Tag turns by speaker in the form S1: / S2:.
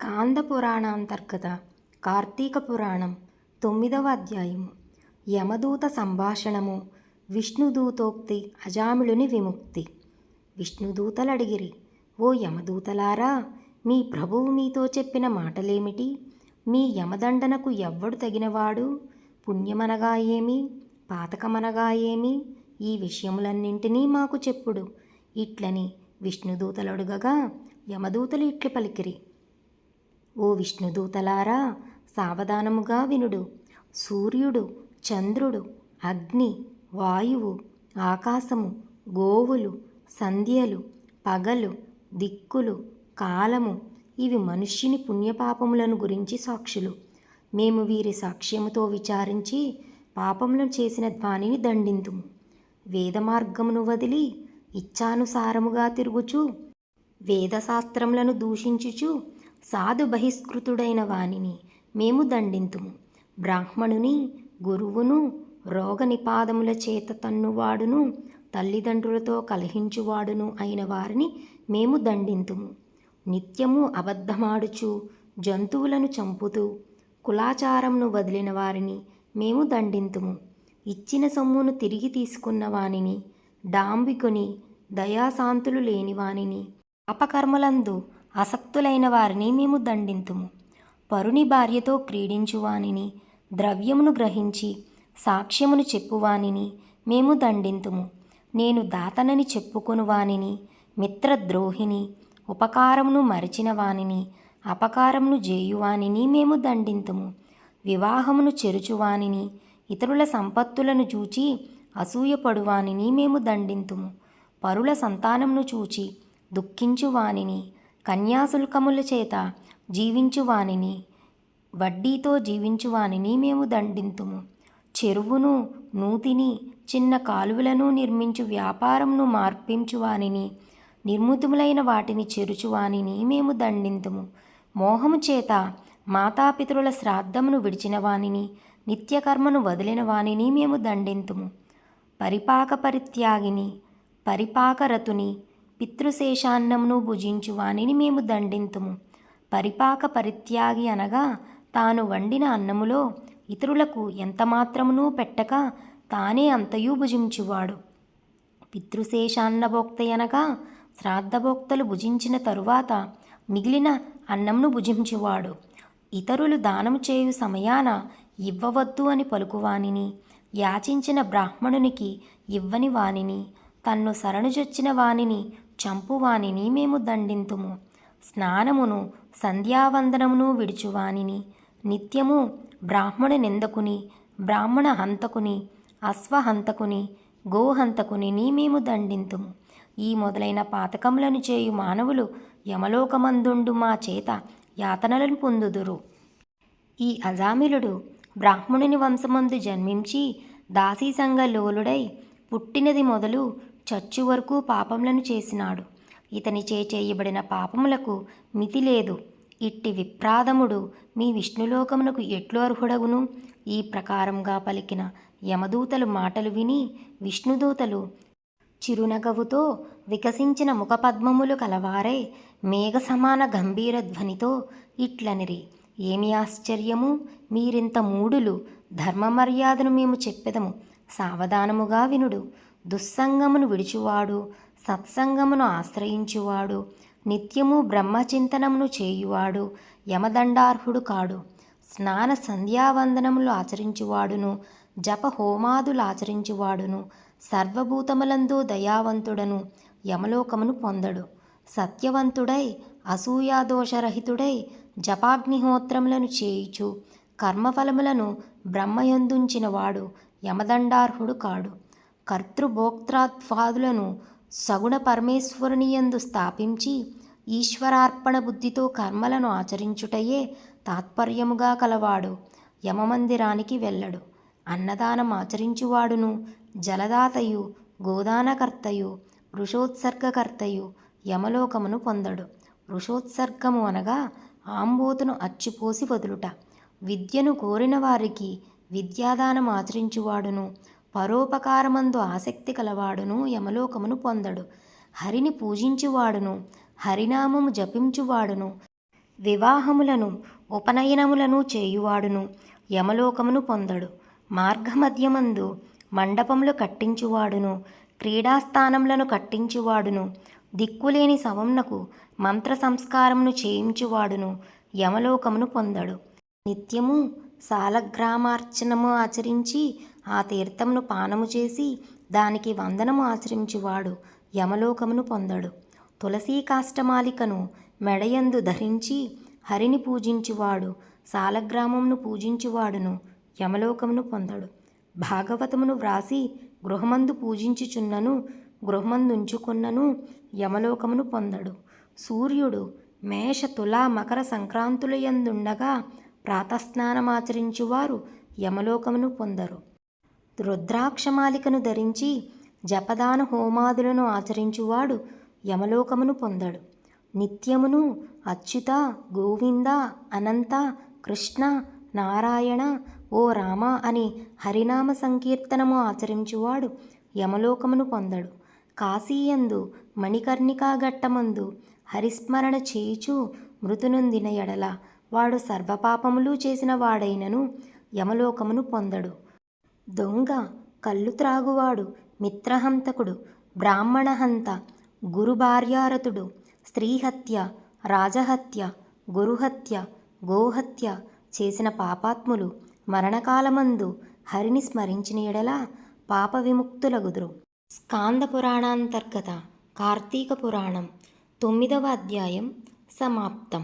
S1: స్కాంద పురాణాంతర్గత కార్తీక పురాణం తొమ్మిదవ అధ్యాయము. యమదూత సంభాషణము విష్ణుదూతోక్తి అజామిళుని విముక్తి. విష్ణుదూతలడిగిరి ఓ యమదూతలారా మీ ప్రభువు మీతో చెప్పిన మాటలేమిటి? మీ యమదండనకు ఎవ్వడు తగినవాడు? పుణ్యమనగా ఏమి? పాతకమనగా ఏమి? ఈ విషయములన్నింటినీ మాకు చెప్పుడు. ఇట్లని విష్ణుదూతలడుగగా యమదూతలు ఇట్లు పలికిరి. ఓ విష్ణుదూతలారా సావధానముగా వినుడు. సూర్యుడు చంద్రుడు అగ్ని వాయువు ఆకాశము గోవులు సంధ్యలు పగలు దిక్కులు కాలము ఇవి మనుష్యుని పుణ్యపాపములను గురించి సాక్షులు. మేము వీరి సాక్ష్యముతో విచారించి పాపములను చేసిన ధ్వానిని దండింతుము. వేద మార్గమును వదిలి ఇచ్ఛానుసారముగా తిరుగుచు వేదశాస్త్రములను దూషించుచు సాధు బహిష్కృతుడైన వానిని మేము దండింతుము. బ్రాహ్మణుని గురువును రోగ నిపాదముల చేత తన్నువాడును తల్లిదండ్రులతో కలహించువాడును అయిన వారిని మేము దండింతుము. నిత్యము అబద్ధమాడుచు జంతువులను చంపుతూ కులాచారంను వదిలిన వారిని మేము దండింతుము. ఇచ్చిన సొమ్మును తిరిగి తీసుకున్న వానిని డాంబికుని దయాశాంతులు లేని వానిని అపకర్మలందు ఆసక్తులైన వారిని మేము దండింతుము. పరుని భార్యతో క్రీడించువానిని ద్రవ్యమును గ్రహించి సాక్ష్యమును చెప్పువానిని మేము దండింతుము. నేను దాతనని చెప్పుకొను వానిని మిత్రద్రోహిని ఉపకారమును మరిచిన వానిని అపకారమును జేయువానిని మేము దండింతుము. వివాహమును చెరుచువానిని ఇతరుల సంపత్తులను చూచి అసూయపడువానిని మేము దండింతుము. పరుల సంతానమును చూచి దుఃఖించువానిని కన్యాశుల్కముల చేత జీవించువానిని వడ్డీతో జీవించువానిని మేము దండింతుము. చెరువును నూతిని చిన్న కాలువలను నిర్మించు వ్యాపారంను మార్పించువానిని నిర్ముతుములైన వాటిని చెరుచువానిని మేము దండింతుము. మోహము చేత మాతాపితరుల శ్రాద్ధమును విడిచిన వానిని నిత్యకర్మను వదిలిన వానిని మేము దండింతుము. పరిపాక పరిత్యాగిని పరిపాకరతుని పితృశేషాన్నమును భుజించు వానిని మేము దండింతుము. పరిపాక పరిత్యాగి అనగా తాను వండిన అన్నములో ఇతరులకు ఎంతమాత్రమునూ పెట్టక తానే అంతయు భుజించువాడు. పితృశేషాన్నభోక్తయనగా శ్రాద్ధభోక్తలు భుజించిన తరువాత మిగిలిన అన్నంను భుజించువాడు. ఇతరులు దానము చేయు సమయాన ఇవ్వవద్దు అని పలుకువానిని యాచించిన బ్రాహ్మణునికి ఇవ్వని వానిని తన్ను శరణుజొచ్చిన వానిని చంపువానిని మేము దండింతుము. స్నానమును సంధ్యావందనమును విడుచువానిని. నిత్యము బ్రాహ్మణ నిందకుని బ్రాహ్మణ హంతకుని అశ్వహంతకుని గోహంతకుని మేము దండింతుము. ఈ మొదలైన పాతకములను చేయు మానవులు యమలోకమందుండు మా చేత యాతనలను పొందుదురు. ఈ అజామిలుడు బ్రాహ్మణుని వంశమందు జన్మించి దాసీసంగ లోలుడై పుట్టినది మొదలు చచ్చు వరకు పాపములను చేసినాడు. ఇతనిచే చేయబడిన పాపములకు మితి లేదు. ఇట్టి విప్రాదముడు మీ విష్ణులోకమునకు ఎట్లు అర్హుడగును? ఈ ప్రకారంగా పలికిన యమదూతలు మాటలు విని విష్ణుదూతలు చిరునగవుతో వికసించిన ముఖపద్మములు కలవారై మేఘ సమాన గంభీర ధ్వనితో ఇట్లనిరి. ఏమి ఆశ్చర్యము? మీరింత మూడులు ధర్మ మర్యాదను మేము చెప్పెదము. సావధానముగా వినుడు. దుస్సంగమును విడిచివాడు సత్సంగమును ఆశ్రయించువాడు నిత్యము బ్రహ్మచింతనమును చేయువాడు యమదండార్హుడు కాడు. స్నాన సంధ్యావందనములు ఆచరించువాడును జప హోమాదులు ఆచరించువాడును సర్వభూతములందు దయావంతుడను యమలోకమును పొందడు. సత్యవంతుడై అసూయాదోషరహితుడై జపాగ్నిహోత్రములను చేయుచు కర్మఫలములను బ్రహ్మయందుంచినవాడు యమదండార్హుడు కాడు. కర్తృభోక్త్రాత్వాదులను సగుణ పరమేశ్వరునియందు స్థాపించి ఈశ్వరార్పణ బుద్ధితో కర్మలను ఆచరించుటయే తాత్పర్యముగా కలవాడు యమమందిరానికి వెళ్ళడు. అన్నదానం ఆచరించువాడును జలదాతయు గోదానకర్తయు వృషోత్సర్గకర్తయు యమలోకమును పొందడు. వృషోత్సర్గము అనగా ఆంబోతును అచ్చిపోసి వదులుట. విద్యను కోరిన వారికి విద్యాదానం ఆచరించువాడును. పరోపకారమందు ఆసక్తి కలవాడును యమలోకమును పొందడు. హరిని పూజించువాడును హరినామము జపించువాడును వివాహములను ఉపనయనములను చేయువాడును యమలోకమును పొందడు. మార్గమధ్యమందు మండపములు కట్టించువాడును క్రీడాస్థానములను కట్టించువాడును దిక్కులేని శవంనకు మంత్ర సంస్కారమును చేయించువాడును యమలోకమును పొందడు. నిత్యము సాలగ్రామార్చనము ఆచరించి ఆ తీర్థమును పానము చేసి దానికి వందనము ఆచరించువాడు యమలోకమును పొందడు. తులసీ కాష్టమాలికను మెడయందు ధరించి హరిని పూజించువాడు సాలగ్రామమును పూజించువాడును యమలోకమును పొందడు. భాగవతమును వ్రాసి గృహమందు పూజించుచున్నను గృహమందుంచుకున్నను యమలోకమును పొందడు. సూర్యుడు మేష తులా మకర సంక్రాంతులయందుండగా ప్రాతస్నానమాచరించువారు యమలోకమును పొందరు. రుద్రాక్షమాలికను ధరించి జపదాన హోమాదులను ఆచరించువాడు యమలోకమును పొందడు. నిత్యమును అచ్యుత గోవింద అనంత కృష్ణ నారాయణ ఓ రామ అని హరినామ సంకీర్తనము ఆచరించువాడు యమలోకమును పొందడు. కాశీయందు మణికర్ణికా ఘట్టమందు హరిస్మరణ చేయుచు మృతునొందిన ఎడల వాడు సర్వపాపములు చేసిన వాడైనను యమలోకమును పొందడు. దొంగ కళ్ళు త్రాగువాడు మిత్రహంతకుడు బ్రాహ్మణహంత గురుభార్యారతుడు స్త్రీహత్య రాజహత్య గురుహత్య గోహత్య చేసిన పాపాత్ములు మరణకాలమందు హరిని స్మరించిన ఎడలా పాప విముక్తులగుదురు. స్కాంద పురాణాంతర్గత కార్తీక పురాణం తొమ్మిదవ అధ్యాయం సమాప్తం.